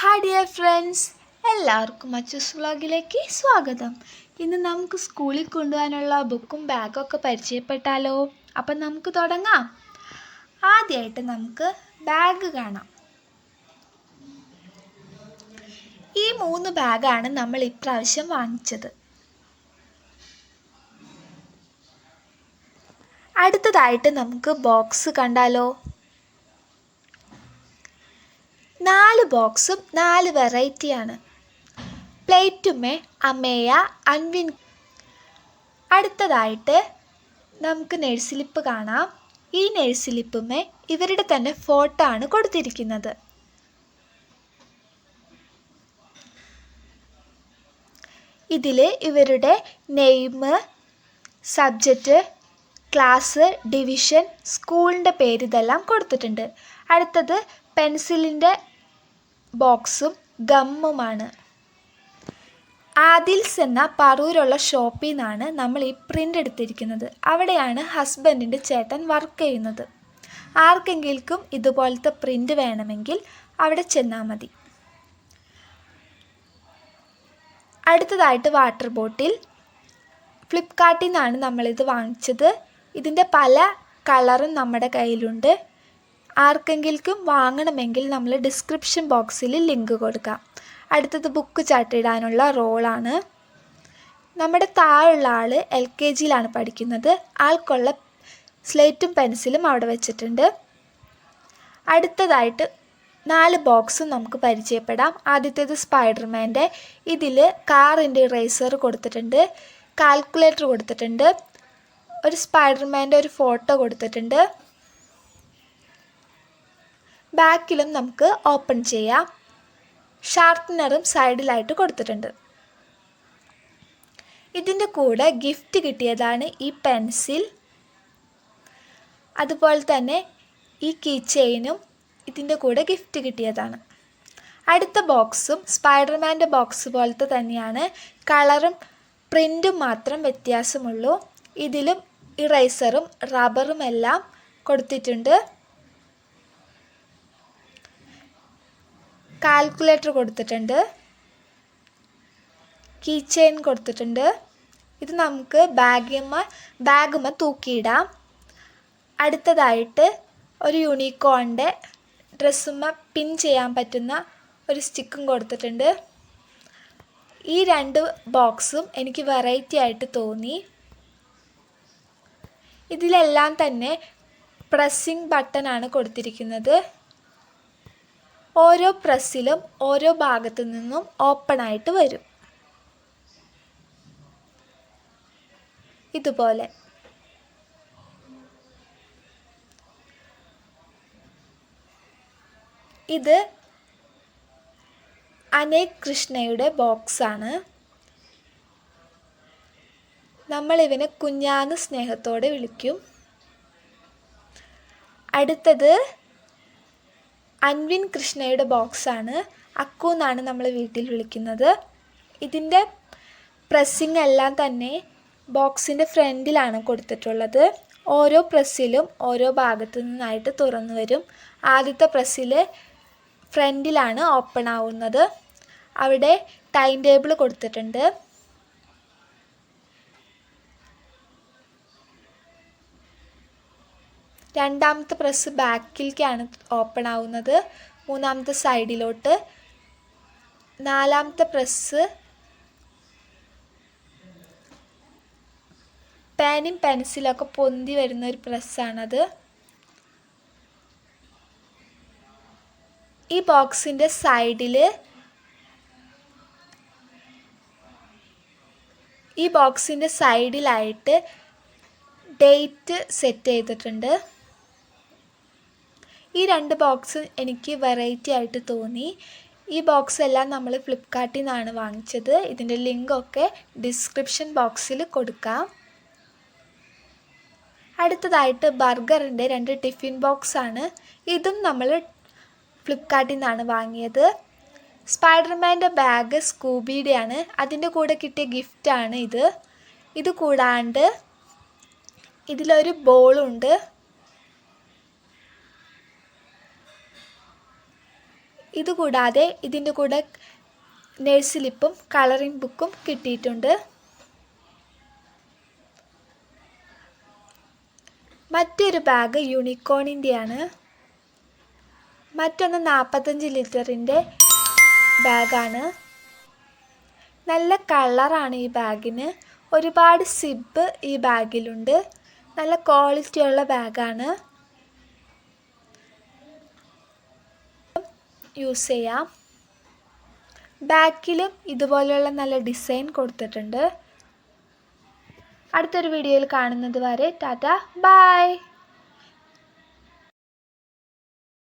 Hi dear friends എല്ലാവർക്കും അച്ചൂസ് വ്ളോഗിലേക്ക് സ്വാഗതം. ഇന്ന് നമുക്ക് സ്കൂളിൽ കൊണ്ടുപോകാനുള്ള ബുക്കും ബാഗും ഒക്കെ പരിചയപ്പെട്ടാലോ? അപ്പം നമുക്ക് തുടങ്ങാം. ആദ്യമായിട്ട് നമുക്ക് ബാഗ് കാണാം. ഈ മൂന്ന് ബാഗാണ് നമ്മൾ ഇപ്രാവശ്യം വാങ്ങിച്ചത്. അടുത്തതായിട്ട് നമുക്ക് ബോക്സ് കണ്ടാലോ നാല് ബോക്സും നാല് വെറൈറ്റിയാണ്. പ്ലേറ്റുമേ അമേയ അൻവിൻ. അടുത്തതായിട്ട് നമുക്ക് നെഴ്സിലിപ്പ് കാണാം. ഈ നെഴ്സിലിപ്പുമേ ഇവരുടെ തന്നെ ഫോട്ടോ ആണ് കൊടുത്തിരിക്കുന്നത്. ഇതിൽ ഇവരുടെ നെയിം സബ്ജക്റ്റ് ക്ലാസ് ഡിവിഷൻ സ്കൂളിന്റെ പേര് ഇതെല്ലാം കൊടുത്തിട്ടുണ്ട്. അടുത്തത് പെൻസിലിന്റെ ബോക്സും ഗമ്മുമാണ്. ആദിൽസ് എന്ന പറൂരുള്ള ഷോപ്പിൽ നിന്നാണ് നമ്മൾ ഈ പ്രിന്റ് എടുത്തിരിക്കുന്നത്. അവിടെയാണ് ഹസ്ബൻഡിന്റെ ചേട്ടൻ വർക്ക് ചെയ്യുന്നത്. ആർക്കെങ്കിലും ഇതുപോലത്തെ പ്രിന്റ് വേണമെങ്കിൽ അവിടെ ചെന്നാൽ മതി. അടുത്തതായിട്ട് വാട്ടർ ബോട്ടിൽ. ഫ്ലിപ്കാർട്ടിൽ നിന്നാണ് നമ്മളിത് വാങ്ങിച്ചത്. ഇതിന്റെ പല കളറും നമ്മുടെ കയ്യിലുണ്ട്. ആർക്കെങ്കിലും വാങ്ങണമെങ്കിൽ നമ്മൾ ഡിസ്ക്രിപ്ഷൻ ബോക്സിൽ ലിങ്ക് കൊടുക്കാം. അടുത്തത് ബുക്ക് ചാട്ടിടാനുള്ള റോളാണ് നമ്മുടെ താഴെയുള്ള ആൾ എൽ കെ ജിയിലാണ് പഠിക്കുന്നത്. ആൾക്കുള്ള സ്ലേറ്റും പെൻസിലും അവിടെ വെച്ചിട്ടുണ്ട്. അടുത്തതായിട്ട് നാല് ബോക്സും നമുക്ക് പരിചയപ്പെടാം. ആദ്യത്തേത് സ്പൈഡർമാന്റെ ഇതിൽ കാറിന്റെ റേസർ കൊടുത്തിട്ടുണ്ട് കാൽക്കുലേറ്റർ കൊടുത്തിട്ടുണ്ട് ഒരു സ്പൈഡർമാന്റെ ഒരു ഫോട്ടോ കൊടുത്തിട്ടുണ്ട്. ബാക്കിലും നമുക്ക് ഓപ്പൺ ചെയ്യാം. ഷാർപ്പനറും സൈഡിലായിട്ട് കൊടുത്തിട്ടുണ്ട്. ഇതിന്റെ കൂടെ ഗിഫ്റ്റ് കിട്ടിയതാണ് ഈ പെൻസിൽ. അതുപോലെ തന്നെ ഈ കീ ചെയിനും ഇതിന്റെ കൂടെ ഗിഫ്റ്റ് കിട്ടിയതാണ്. അടുത്ത ബോക്സും സ്പൈഡർമാന്റെ ബോക്സ് പോലത്തെ തന്നെയാണ്. കളറും പ്രിന്റും മാത്രം വ്യത്യാസമുള്ളൂ. ഇതിലും ഇറേസറും റബ്ബറും എല്ലാം കൊടുത്തിട്ടുണ്ട്. കാൽക്കുലേറ്റർ കൊടുത്തിട്ടുണ്ട്. കീ ചെയിൻ കൊടുത്തിട്ടുണ്ട്. ഇത് നമുക്ക് ബാഗുമ്മ ബാഗുമ്മ തൂക്കിയിടാം. അടുത്തതായിട്ട് ഒരു യൂണിക്കോണിന്റെ ഡ്രസ്സുമ്മ പിൻ ചെയ്യാൻ പറ്റുന്ന ഒരു സ്റ്റിക്കും കൊടുത്തിട്ടുണ്ട്. ഈ രണ്ട് ബോക്സും എനിക്ക് വെറൈറ്റി ആയിട്ട് തോന്നി. ഇതിലെല്ലാം തന്നെ പ്രസ്സിംഗ് ആണ് കൊടുത്തിരിക്കുന്നത്. ഓരോ പ്രസ്സിലും ഓരോ ഭാഗത്തു നിന്നും ഓപ്പൺ ആയിട്ട് വരും. ഇതുപോലെ. ഇത് അനേക് കൃഷ്ണയുടെ ബോക്സാണ് നമ്മളിവനെ കുഞ്ഞാന്ന് സ്നേഹത്തോടെ വിളിക്കും. അടുത്തത് അൻവിൻ കൃഷ്ണയുടെ ബോക്സാണ്. അക്കു എന്നാണ് നമ്മൾ വീട്ടിൽ വിളിക്കുന്നത്. ഇതിന്റെ പ്രസ്സിങ് എല്ലാം തന്നെ ബോക്സിന്റെ ഫ്രണ്ടിലാണ് കൊടുത്തിട്ടുള്ളത്. ഓരോ പ്രസ്സിലും ഓരോ ഭാഗത്തു നിന്നായിട്ട് തുറന്നു വരും. ആദ്യത്തെ പ്രസ്സിൽ ഫ്രണ്ടിലാണ് ഓപ്പൺ ആവുന്നത്. അവിടെ ടൈം ടേബിൾ കൊടുത്തിട്ടുണ്ട്. രണ്ടാമത്തെ പ്രസ് ബാക്കിലേക്കാണ് ഓപ്പൺ ആവുന്നത്. മൂന്നാമത്തെ സൈഡിലോട്ട് നാലാമത്തെ പ്രസ് പേനും പെൻസിലൊക്കെ പൊന്തി വരുന്ന ഒരു പ്രസ്സാണത് ഈ ബോക്സിന്റെ സൈഡിൽ ഈ ബോക്സിന്റെ സൈഡിലായിട്ട് ഡേറ്റ് സെറ്റ് ചെയ്തിട്ടുണ്ട്. ഈ രണ്ട് ബോക്സ് എനിക്ക് വെറൈറ്റി ആയിട്ട് തോന്നി. ഈ ബോക്സ് എല്ലാം നമ്മൾ ഫ്ലിപ്കാർട്ടിൽ നിന്നാണ് വാങ്ങിച്ചത്. ഇതിന്റെ ലിങ്കൊക്കെ ഡിസ്ക്രിപ്ഷൻ ബോക്സിൽ കൊടുക്കാം. അടുത്തതായിട്ട് ബർഗറിന്റെ രണ്ട് ടിഫിൻ ബോക്സ് ആണ്. ഇതും നമ്മൾ ഫ്ലിപ്കാർട്ടിൽ നിന്നാണ് വാങ്ങിയത്. സ്പൈഡർമാന്റെ ബാഗ് സ്കൂബിയുടെ ആണ്. അതിന്റെ കൂടെ കിട്ടിയ ഗിഫ്റ്റാണ് ഇത്. ഇത് കൂടാണ്ട് ഇതിലൊരു ബോളുണ്ട് ഇതുകൂടാതെ ഇതിന്റെ കൂടെ നേഴ്സ് സ്ലിപ്പും കളറിംഗ് ബുക്കും കിട്ടിയിട്ടുണ്ട്. മറ്റൊരു ബാഗ് യൂണിക്കോണിന്റെയാണ് മറ്റൊന്ന് നാൽപ്പത്തഞ്ച് ലിറ്ററിന്റെ ബാഗാണ് നല്ല കളറാണ് ഈ ബാഗിന് ഒരുപാട് സിബ് ഈ ബാഗിലുണ്ട് നല്ല ക്വാളിറ്റിയുള്ള ബാഗാണ് യൂസ് ചെയ്യാം. ബാക്കിലും ഇതുപോലെയുള്ള നല്ല ഡിസൈൻ കൊടുത്തിട്ടുണ്ട്. അടുത്തൊരു വീഡിയോയിൽ കാണുന്നത് വരെ ടാറ്റ ബായ്